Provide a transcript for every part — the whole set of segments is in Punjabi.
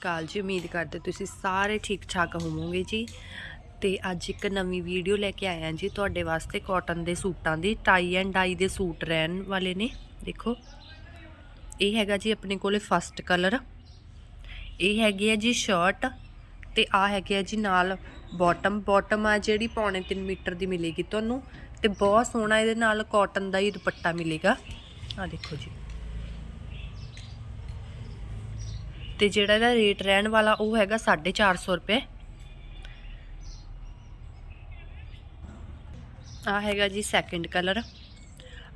ਕਾਲ ਜੀ, ਉਮੀਦ ਕਰਦੇ ਤੁਸੀਂ ਸਾਰੇ ਠੀਕ ਠਾਕ ਹੋਵੋਗੇ ਜੀ। ਤੇ ਅੱਜ ਇੱਕ ਨਵੀਂ ਵੀਡੀਓ ਲੈ ਕੇ ਆਇਆ ਜੀ, ਤੁਹਾਡੇ ਵਾਸਤੇ ਕਾਟਨ ਦੇ ਸੂਟਾਂ ਦੀ ਟਾਈ ਐਂਡ ਡਾਈ ਦੇ ਸੂਟ ਰਹਿਣ ਵਾਲੇ ਨੇ। ਦੇਖੋ, ਇਹ ਹੈਗਾ ਜੀ ਆਪਣੇ ਕੋਲੇ ਫਸਟ ਕਲਰ ਇਹ ਹੈਗੀ ਹੈ ਜੀ ਸ਼ਰਟ ਤੇ ਆ ਹੈਗੀ ਹੈ ਜੀ ਨਾਲ ਬਾਟਮ ਬਾਟਮ ਆ ਜਿਹੜੀ ਪੌਣੇ 3 ਮੀਟਰ ਦੀ ਮਿਲੇਗੀ ਤੁਹਾਨੂੰ ਤੇ ਬਹੁਤ ਸੋਹਣਾ ਇਹਦੇ ਨਾਲ ਕਾਟਨ ਦਾ ਹੀ ਦੁਪੱਟਾ ਮਿਲੇਗਾ। ਆ ਦੇਖੋ ਜੀ। ਤੇ ਜਿਹੜਾ ਇਹਦਾ ਰੇਟ ਰਹਿਣ ਵਾਲਾ ਉਹ ਹੈਗਾ 450 ਰੁਪਏ। ਆ ਹੈਗਾ ਜੀ ਸੈਕੰਡ ਕਲਰ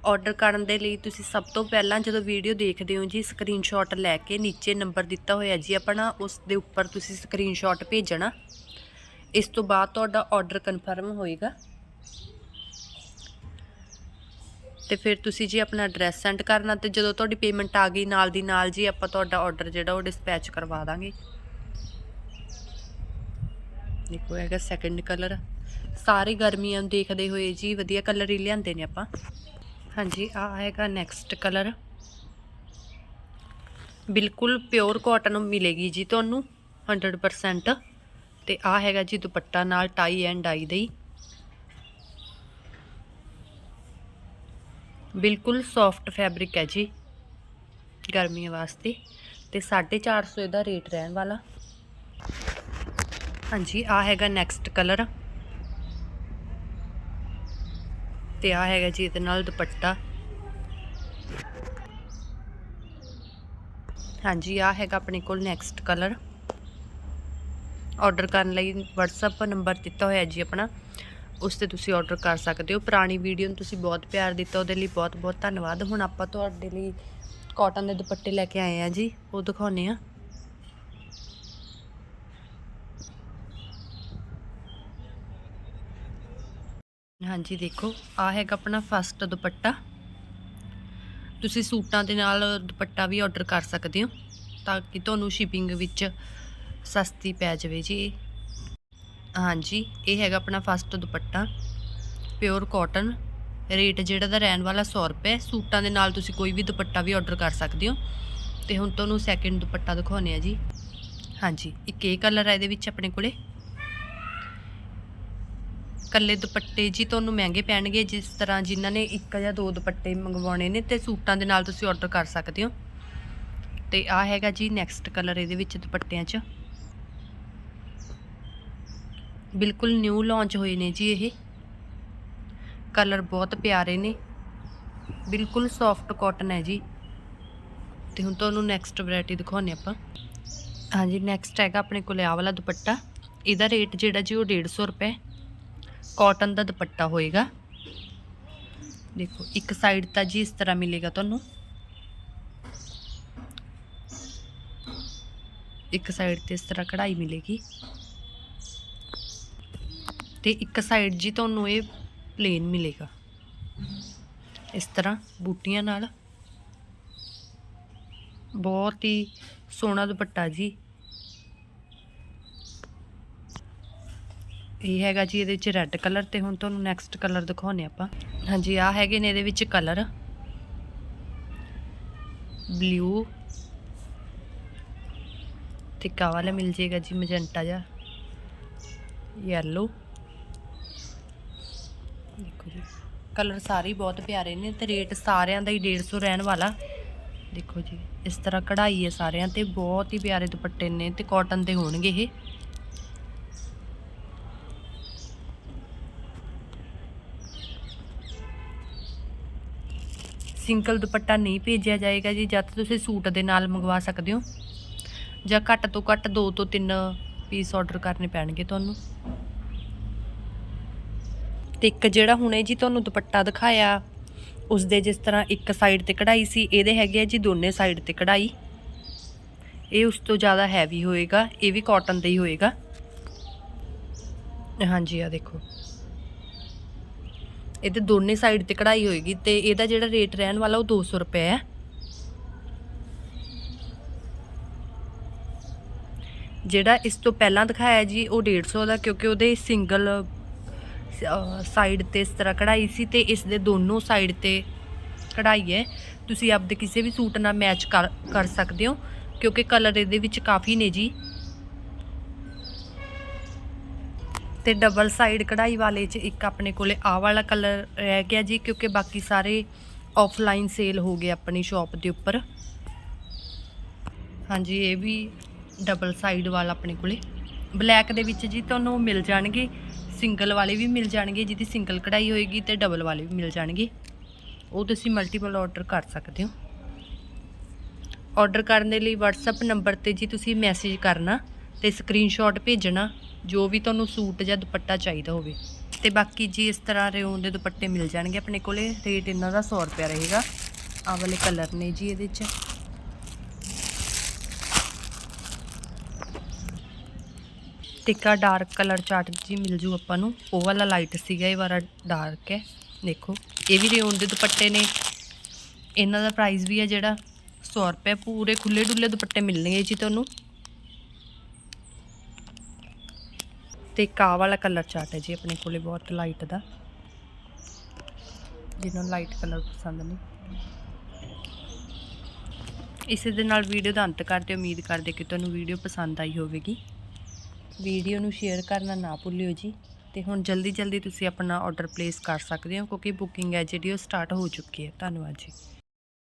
ਆਰਡਰ ਕਰਨ ਦੇ ਲਈ ਤੁਸੀਂ ਸਭ ਤੋਂ ਪਹਿਲਾਂ ਜਦੋਂ ਵੀਡੀਓ ਦੇਖਦੇ ਹੋ ਜੀ ਸਕਰੀਨਸ਼ਾਟ ਲੈ ਕੇ ਨੀਚੇ ਨੰਬਰ ਦਿੱਤਾ ਹੋਇਆ ਜੀ ਆਪਣਾ, ਉਸ ਦੇ ਉੱਪਰ ਤੁਸੀਂ ਸਕਰੀਨਸ਼ਾਟ ਭੇਜਣਾ। ਇਸ ਤੋਂ ਬਾਅਦ ਤੁਹਾਡਾ ਆਰਡਰ ਕਨਫਰਮ ਹੋਏਗਾ। ਤੇ ਫਿਰ ਤੁਸੀਂ ਜੀ ਆਪਣਾ ਐਡਰੈਸ ਸੈਂਡ ਕਰਨਾ ਤੇ ਜਦੋਂ ਤੁਹਾਡੀ ਪੇਮੈਂਟ ਆ ਗਈ ਨਾਲ ਦੀ ਨਾਲ ਜੀ ਆਪਾਂ ਤੁਹਾਡਾ ਆਰਡਰ ਜਿਹੜਾ ਉਹ ਡਿਸਪੈਚ ਕਰਵਾ ਦਾਂਗੇ। ਦੇਖੋ ਹੈਗਾ ਸੈਕੰਡ ਕਲਰ ਸਾਰੇ ਗਰਮੀਆਂ ਨੂੰ ਦੇਖਦੇ ਹੋਏ ਜੀ ਵਧੀਆ ਕਲਰ ਹੀ ਲਿਆਂਦੇ ਨੇ ਆਪਾਂ। ਹਾਂਜੀ ਆ ਹੈਗਾ ਨੈਕਸਟ ਕਲਰ ਬਿਲਕੁਲ ਪਿਓਰ ਕਾਟਨ ਮਿਲੇਗੀ ਜੀ ਤੁਹਾਨੂੰ 100% ਤੇ ਆ ਹੈਗਾ ਜੀ ਦੁਪੱਟਾ ਨਾਲ ਟਾਈ ਐਂਡ ਡਾਈ ਦਾ ਬਿਲਕੁਲ ਸੌਫਟ ਫੈਬਰਿਕ ਹੈ ਜੀ, ਗਰਮੀਆਂ ਵਾਸਤੇ। ਤੇ 450 ਇਹਦਾ ਰੇਟ ਰਹਿਣ ਵਾਲਾ। ਹਾਂਜੀ ਆ ਹੈਗਾ ਨੈਕਸਟ ਕਲਰ ਤੇ ਆ ਹੈਗਾ ਜੀ ਇਹਦੇ ਨਾਲ ਦੁਪੱਟਾ। ਹਾਂਜੀ ਆ ਹੈਗਾ ਆਪਣੇ ਕੋਲ ਨੈਕਸਟ ਕਲਰ ਆਰਡਰ ਕਰਨ ਲਈ WhatsApp ਨੰਬਰ ਦਿੱਤਾ ਹੋਇਆ ਜੀ ਆਪਣਾ। ਉਸ ਤੇ ਤੁਸੀਂ ਆਰਡਰ ਕਰ ਸਕਦੇ ਹੋ। ਪੁਰਾਣੀ ਵੀਡੀਓ ਨੂੰ ਤੁਸੀਂ ਬਹੁਤ ਪਿਆਰ ਦਿੱਤਾ, ਉਹਦੇ ਲਈ ਬਹੁਤ ਬਹੁਤ ਧੰਨਵਾਦ। ਹੁਣ ਆਪਾਂ ਤੁਹਾਡੇ ਲਈ ਕਾਟਨ ਦੇ ਦੁਪੱਟੇ ਲੈ ਕੇ ਆਏ ਆ ਜੀ, ਉਹ ਦਿਖਾਉਨੇ ਆ ਹਾਂਜੀ, ਦੇਖੋ ਆ ਹੈਗਾ ਆਪਣਾ ਫਸਟ ਦੁਪੱਟਾ। ਤੁਸੀਂ ਸੂਟਾਂ ਦੇ ਨਾਲ ਦੁਪੱਟਾ ਵੀ ਆਰਡਰ ਕਰ ਸਕਦੇ ਹੋ, ਤਾਂ ਕਿ ਤੁਹਾਨੂੰ ਸ਼ਿਪਿੰਗ ਵਿੱਚ ਸਸਤੀ ਪੈ ਜਾਵੇ ਜੀ। ਹਾਂਜੀ, ਇਹ ਹੈਗਾ ਆਪਣਾ first dupatta pure cotton rate ਜਿਹੜਾ ਦਾ ਰਹਿਣ ਵਾਲਾ 100 ਰੁਪਏ, ਸੂਟਾਂ ਦੇ ਨਾਲ ਤੁਸੀਂ ਕੋਈ ਵੀ ਦੁਪੱਟਾ ਵੀ ਆਰਡਰ ਕਰ ਸਕਦੇ ਹੋ। ਤੇ ਹੁਣ ਤੁਹਾਨੂੰ ਸੈਕਿੰਡ ਦੁਪੱਟਾ ਦਿਖਾਉਨੇ ਆ ਜੀ। ਹਾਂਜੀ, ਇੱਕ ਇਹ ਕਲਰ ਹੈ ਇਹਦੇ ਵਿੱਚ ਆਪਣੇ ਕੋਲੇ। ਕੱਲੇ ਦੁਪੱਟੇ ਜੀ ਤੁਹਾਨੂੰ ਮਹਿੰਗੇ ਪੈਣਗੇ, ਜਿਸ ਤਰ੍ਹਾਂ ਜਿਨ੍ਹਾਂ ਨੇ ਇੱਕ ਜਾਂ ਦੋ ਦੁਪੱਟੇ ਮੰਗਵਾਉਣੇ ਨੇ ਤੇ ਸੂਟਾਂ ਦੇ ਨਾਲ ਤੁਸੀਂ ਆਰਡਰ ਕਰ ਸਕਦੇ ਹੋ। ਤੇ ਆ ਹੈਗਾ ਜੀ ਨੈਕਸਟ ਕਲਰ ਇਹਦੇ ਵਿੱਚ ਦੁਪੱਟਿਆਂ 'ਚ। ਬਿਲਕੁਲ ਨਿਊ ਲਾਂਚ ਹੋਏ ਨੇ ਜੀ ਇਹ। ਕਲਰ ਬਹੁਤ ਪਿਆਰੇ ਨੇ। ਬਿਲਕੁਲ ਸੌਫਟ ਕਾਟਨ ਹੈ ਜੀ। ਤੇ ਹੁਣ ਤੁਹਾਨੂੰ ਨੈਕਸਟ ਵੈਰਾਈਟੀ ਦਿਖਾਉਣੇ ਆਪਾਂ। ਹਾਂਜੀ ਨੈਕਸਟ ਹੈਗਾ ਆਪਣੇ ਕੋਲ ਆਹ ਵਾਲਾ ਦੁਪੱਟਾ। ਇਹਦਾ ਰੇਟ ਜਿਹੜਾ ਜੀ ਉਹ 150 ਰੁਪਏ। ਕਾਟਨ ਦਾ ਦੁਪੱਟਾ ਹੋਏਗਾ। ਦੇਖੋ, ਇੱਕ ਸਾਈਡ ਤਾਂ ਜੀ ਇਸ ਤਰ੍ਹਾਂ ਮਿਲੇਗਾ ਤੁਹਾਨੂੰ। ਇੱਕ ਸਾਈਡ ਤੇ ਇਸ ਤਰ੍ਹਾਂ ਕਢਾਈ ਮਿਲੇਗੀ। ਤੇ ਇੱਕ ਸਾਈਡ ਜੀ ਤੁਹਾਨੂੰ ਇਹ ਪਲੇਨ ਮਿਲੇਗਾ। ਇਸ ਤਰ੍ਹਾਂ ਬੂਟੀਆਂ ਨਾਲ। ਬਹੁਤ ਹੀ ਸੋਹਣਾ ਦੁਪੱਟਾ ਜੀ। ਇਹ ਹੈਗਾ ਜੀ ਇਹਦੇ ਵਿੱਚ ਰੈੱਡ ਕਲਰ ਤੇ ਹੁਣ ਤੁਹਾਨੂੰ ਨੈਕਸਟ ਕਲਰ ਦਿਖਾਉਨੇ ਆਪਾਂ। ਹਾਂਜੀ ਆ ਹੈਗੇ ਨੇ ਇਹਦੇ ਵਿੱਚ ਕਲਰ ਬਲੂ ਤੇ ਕਾ ਵਾਲਾ ਮਿਲ ਜੇਗਾ ਜੀ ਮੈਜੈਂਟਾ ਜਾ ਯੈਲੋ ਦੇਖੋ ਜੀ। ਕਲਰ ਸਾਰੇ ਬਹੁਤ ਪਿਆਰੇ ਨੇ ਤੇ ਰੇਟ ਸਾਰਿਆਂ ਦਾ ਹੀ 150 ਰਹਿਣ ਵਾਲਾ। ਦੇਖੋ ਜੀ, ਇਸ ਤਰ੍ਹਾਂ ਕਢਾਈ ਹੈ ਸਾਰਿਆਂ ਤੇ, ਬਹੁਤ ਹੀ ਪਿਆਰੇ ਦੁਪੱਟੇ ਨੇ ਤੇ ਕਾਟਨ ਦੇ ਹੋਣਗੇ ਇਹ। ਸਿੰਗਲ ਦੁਪੱਟਾ ਨਹੀਂ ਭੇਜਿਆ ਜਾਏਗਾ ਜੀ ਜਦ ਤੁਸੀਂ ਸੂਟ ਦੇ ਨਾਲ ਮੰਗਵਾ ਸਕਦੇ ਹੋ। ਜਾਂ ਘੱਟ ਤੋਂ ਘੱਟ 2 ਤੋਂ 3 ਪੀਸ ਆਰਡਰ ਕਰਨੇ ਪੈਣਗੇ ਤੁਹਾਨੂੰ। ਤੇ ਇੱਕ ਜਿਹੜਾ ਹੁਣੇ ਜੀ ਤੁਹਾਨੂੰ ਦੁਪੱਟਾ ਦਿਖਾਇਆ ਉਸ ਦੇ ਜਿਸ ਤਰ੍ਹਾਂ ਇੱਕ ਸਾਈਡ ਤੇ ਕਢਾਈ ਸੀ, ਇਹਦੇ ਹੈਗੇ ਆ ਜੀ ਦੋਨੇ ਸਾਈਡ ਤੇ ਕਢਾਈ। ਇਹ ਉਸ ਤੋਂ ਜ਼ਿਆਦਾ ਹੈਵੀ ਹੋਏਗਾ, ਇਹ ਵੀ ਕਾਟਨ ਦਾ ਹੀ ਹੋਏਗਾ। ਹਾਂਜੀ ਆ ਦੇਖੋ। ਇਹਦੇ ਦੋਨੇ ਸਾਈਡ ਤੇ ਕਢਾਈ ਹੋਏਗੀ ਤੇ ਇਹਦਾ ਜਿਹੜਾ ਰੇਟ ਰਹਿਣ ਵਾਲਾ ਉਹ 200 ਰੁਪਏ ਹੈ। ਜਿਹੜਾ ਇਸ ਤੋਂ ਪਹਿਲਾਂ ਦਿਖਾਇਆ ਜੀ, ਉਹ 150 ਦਾ, ਕਿਉਂਕਿ ਉਹਦੇ ਸਿੰਗਲ ਸਾਈਡ ਤੇ ਇਸ ਤਰ੍ਹਾਂ ਕਢਾਈ ਸੀ ਤੇ ਇਸ ਦੇ ਦੋਨੋਂ ਸਾਈਡ ਤੇ ਕਢਾਈ ਹੈ। ਤੁਸੀਂ ਆਪਦੇ ਕਿਸੇ ਵੀ ਸੂਟ ਨਾਲ ਮੈਚ ਕਰ ਕਰ ਸਕਦੇ ਹੋ, ਕਿਉਂਕਿ ਕਲਰ ਇਹਦੇ ਵਿੱਚ ਕਾਫੀ ਨੇ ਜੀ। ਤੇ ਡਬਲ ਸਾਈਡ ਕਢਾਈ ਵਾਲੇ 'ਚ ਇੱਕ ਆਪਣੇ ਕੋਲੇ ਆ ਵਾਲਾ ਕਲਰ ਰਹਿ ਗਿਆ ਜੀ, ਕਿਉਂਕਿ ਬਾਕੀ ਸਾਰੇ ਆਫਲਾਈਨ ਸੇਲ ਹੋ ਗਏ ਆਪਣੀ ਸ਼ਾਪ ਦੇ ਉੱਪਰ। ਹਾਂਜੀ, ਇਹ ਵੀ ਡਬਲ ਸਾਈਡ ਵਾਲਾ ਆਪਣੇ ਕੋਲੇ। ਬਲੈਕ ਦੇ ਵਿੱਚ ਜੀ ਤੁਹਾਨੂੰ ਮਿਲ ਜਾਣਗੇ। ਸਿੰਗਲ ਵਾਲੇ ਵੀ ਮਿਲ ਜਾਣਗੇ, ਜਿਹਦੀ ਸਿੰਗਲ ਕਢਾਈ ਹੋਏਗੀ ਤੇ ਡਬਲ ਵਾਲੇ ਵੀ ਮਿਲ ਜਾਣਗੇ। ਉਹ ਤੁਸੀਂ ਮਲਟੀਪਲ ਆਰਡਰ ਕਰ ਸਕਦੇ ਹੋ। ਆਰਡਰ ਕਰਨ ਦੇ ਲਈ WhatsApp ਨੰਬਰ ਤੇ ਜੀ ਤੁਸੀਂ ਮੈਸੇਜ ਕਰਨਾ ਤੇ ਸਕਰੀਨਸ਼ਾਟ ਭੇਜਣਾ, ਜੋ ਵੀ ਤੁਹਾਨੂੰ ਸੂਟ ਜਾਂ ਦੁਪੱਟਾ ਚਾਹੀਦਾ ਹੋਵੇ। ਤੇ ਬਾਕੀ ਜੀ ਇਸ ਤਰ੍ਹਾਂ ਰਿਓਨ ਦੇ ਦੁਪੱਟੇ ਮਿਲ ਜਾਣਗੇ ਆਪਣੇ ਕੋਲੇ। ਰੇਟ ਇਹਨਾਂ ਦਾ 100 ਰੁਪਿਆ ਰਹੇਗਾ। ਆਹ ਵਾਲੇ ਕਲਰ ਨੇ ਜੀ ਇਹਦੇ 'ਚ। ਟਿੱਕਾ ਡਾਰਕ ਕਲਰ ਚਾਰਟ ਜੀ ਮਿਲ ਜੂ ਆਪਾਂ ਨੂੰ। ਉਹ ਵਾਲਾ ਲਾਈਟ ਸੀਗਾ, ਇਹ ਵਾਲਾ ਡਾਰਕ ਹੈ। ਦੇਖੋ, ਇਹ ਵੀ ਰਿਓਨ ਦੇ ਦੁਪੱਟੇ ਨੇ। ਇਹਨਾਂ ਦਾ ਪ੍ਰਾਈਸ ਵੀ ਹੈ ਜਿਹੜਾ 100 ਰੁਪਏ, ਪੂਰੇ ਖੁੱਲੇ ਡੁੱਲੇ ਦੁਪੱਟੇ ਮਿਲਣਗੇ ਜੀ ਤੁਹਾਨੂੰ। ਤੇ ਕਾ ਵਾਲਾ ਕਲਰ ਚਾਰਟ ਹੈ ਜੀ ਆਪਣੇ ਕੋਲੇ, ਬਹੁਤ ਲਾਈਟ ਦਾ। ਜਿਹਨਾਂ ਨੂੰ ਲਾਈਟ ਕਲਰ ਪਸੰਦ ਨੇ। ਇਸੇ ਦੇ ਨਾਲ ਵੀਡੀਓ ਦਾ ਅੰਤ ਕਰਦੇ ਉਮੀਦ ਕਰਦੇ ਕਿ ਤੁਹਾਨੂੰ ਵੀਡੀਓ ਪਸੰਦ ਆਈ ਹੋਵੇਗੀ। ਵੀਡੀਓ ਨੂੰ ਸ਼ੇਅਰ ਕਰਨਾ ਨਾ ਭੁੱਲਿਓ ਜੀ। ਤੇ ਹੁਣ ਜਲਦੀ ਜਲਦੀ ਤੁਸੀਂ ਆਪਣਾ ਆਰਡਰ ਪਲੇਸ ਕਰ ਸਕਦੇ ਹੋ ਕਿਉਂਕਿ ਬੁਕਿੰਗ ਹੈ ਜਿਹੜੀ ਉਹ ਸਟਾਰਟ ਹੋ ਚੁੱਕੀ ਹੈ। ਧੰਨਵਾਦ ਜੀ।